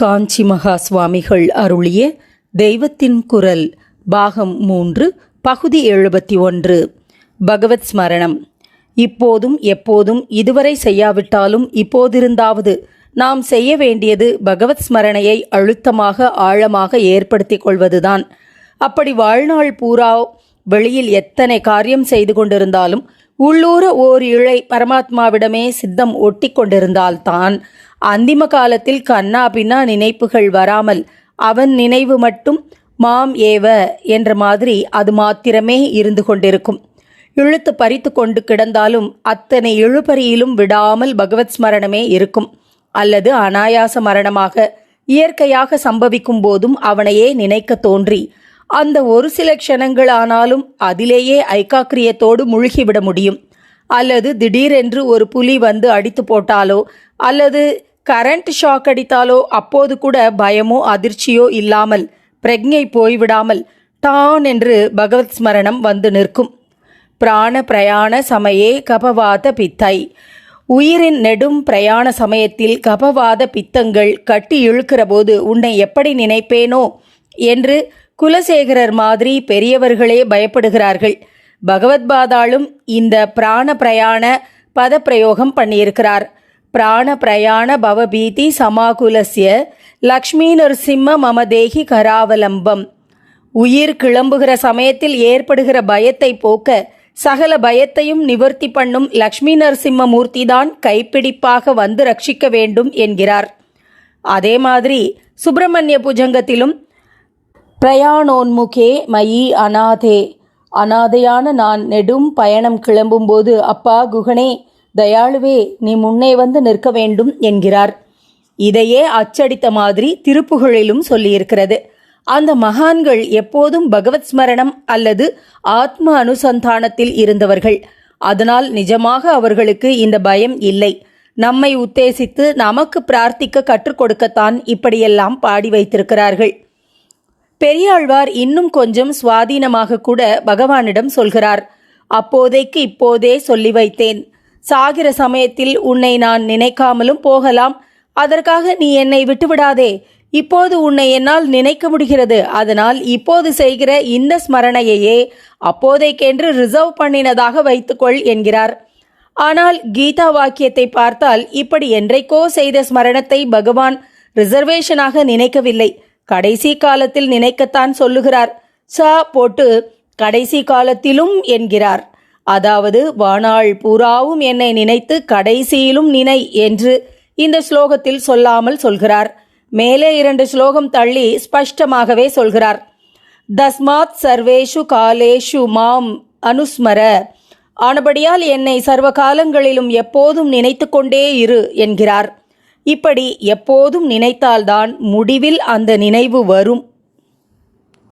காஞ்சி மகா சுவாமிகள் அருளிய தெய்வத்தின் குரல் பாகம் மூன்று பகுதி எழுபத்தி ஒன்று. பகவத் ஸ்மரணம். இப்போதும் எப்போதும் இதுவரை செய்யாவிட்டாலும் இப்போதிருந்தாவது நாம் செய்ய வேண்டியது பகவத் ஸ்மரணையை அழுத்தமாக ஆழமாக ஏற்படுத்தி கொள்வதுதான். அப்படி வாழ்நாள் பூரா வெளியில் எத்தனை காரியம் செய்து கொண்டிருந்தாலும் உள்ளூர ஓர் இழை பரமாத்மாவிடமே சித்தம் ஒட்டி கொண்டிருந்தால்தான். அந்திம காலத்தில் கண்ணா பின்னா நினைப்புகள் வராமல் அவன் நினைவு மட்டும் மாம் ஏவ என்ற மாதிரி அது மாத்திரமே இருந்து கொண்டிருக்கும். இழுத்து பறித்து கொண்டு கிடந்தாலும் அத்தனை இழுபறியிலும் விடாமல் பகவத் ஸ்மரணமே இருக்கும். அல்லது அனாயாச மரணமாக இயற்கையாக சம்பவிக்கும் போதும் அவனையே நினைக்க தோன்றி அந்த ஒரு சில க்ஷணங்கள் ஆனாலும் அதிலேயே ஐக்காக்கிரியத்தோடு முழுகிவிட முடியும். அல்லது திடீரென்று ஒரு புலி வந்து அடித்து போட்டாலோ அல்லது கரண்ட் ஷாக் அடித்தாலோ அப்போது கூட பயமோ அதிர்ச்சியோ இல்லாமல் பிரக்ஞை போய்விடாமல் டான் என்று பகவத் ஸ்மரணம் வந்து நிற்கும். பிராண பிரயாண சமயே கபவாத பித்தை. உயிரின் நெடும் பிரயாண சமயத்தில் கபவாத பித்தங்கள் கட்டி இழுக்கிறபோது உன்னை எப்படி நினைப்பேனோ என்று குலசேகரர் மாதிரி பெரியவர்களே பயப்படுகிறார்கள். பகவத்பாதாளும் இந்த பிராண பிரயாண பதப்பிரயோகம் பண்ணியிருக்கிறார். பிராண பிரயாண பவபீதி சமாகுலசிய லக்ஷ்மி நரசிம்ம மம தேகி கராவலம்பம். உயிர் கிளம்புகிற சமயத்தில் ஏற்படுகிற பயத்தை போக்க சகல பயத்தையும் நிவர்த்தி பண்ணும் லக்ஷ்மி நரசிம்ம மூர்த்திதான் கைப்பிடிப்பாக வந்து ரட்சிக்க வேண்டும் என்கிறார். அதே மாதிரி சுப்பிரமணிய புஜங்கத்திலும் பிரயாணோன்முகே மயி அநாதே. அனாதையான நான் நெடும் பயணம் கிளம்பும்போது அப்பா குகனே தயாளுவே நீ முன்னே வந்து நிற்க வேண்டும் என்கிறார். இதையே அச்சடித்த மாதிரி திருப்புகழிலும் சொல்லியிருக்கிறது. அந்த மகான்கள் எப்போதும் பகவத் ஸ்மரணம் அல்லது ஆத்ம அனுசந்தானத்தில் இருந்தவர்கள். அதனால் நிஜமாக அவர்களுக்கு இந்த பயம் இல்லை. நம்மை உத்தேசித்து நமக்கு பிரார்த்திக்க கற்றுக் கொடுக்கத்தான் இப்படியெல்லாம் பாடி வைத்திருக்கிறார்கள். பெரியாழ்வார் இன்னும் கொஞ்சம் சுவாதீனமாக கூட பகவானிடம் சொல்கிறார். அப்போதைக்கு இப்போதே சொல்லி வைத்தேன். சாகிற சமயத்தில் உன்னை நான் நினைக்காமலும் போகலாம். அதற்காக நீ என்னை விட்டுவிடாதே. இப்போது உன்னை என்னால் நினைக்க முடிகிறது. அதனால் இப்போது செய்கிற இந்த ஸ்மரணையையே அப்போதைக்கென்று ரிசர்வ் பண்ணினதாக வைத்துக்கொள் என்கிறார். ஆனால் கீதா வாக்கியத்தை பார்த்தால் இப்படி என்றைக்கோ செய்த ஸ்மரணத்தை பகவான் ரிசர்வேஷனாக நினைக்கவில்லை. கடைசி காலத்தில் நினைக்கத்தான் சொல்லுகிறார். ச போட்டு கடைசி காலத்திலும் என்கிறார். அதாவது வானாள் பூராவும் என்னை நினைத்து கடைசியிலும் நினை என்று இந்த ஸ்லோகத்தில் சொல்லாமல் சொல்கிறார். மேலே இரண்டு ஸ்லோகம் தள்ளி ஸ்பஷ்டமாகவே சொல்கிறார். தஸ்மாத் சர்வேஷு காலேஷு மாம் அனுஸ்மர. ஆனபடியால் என்னை சர்வ காலங்களிலும் எப்போதும் நினைத்து கொண்டே இரு என்கிறார். இப்படி எப்போதும் நினைத்தால்தான் முடிவில் அந்த நினைவு வரும்.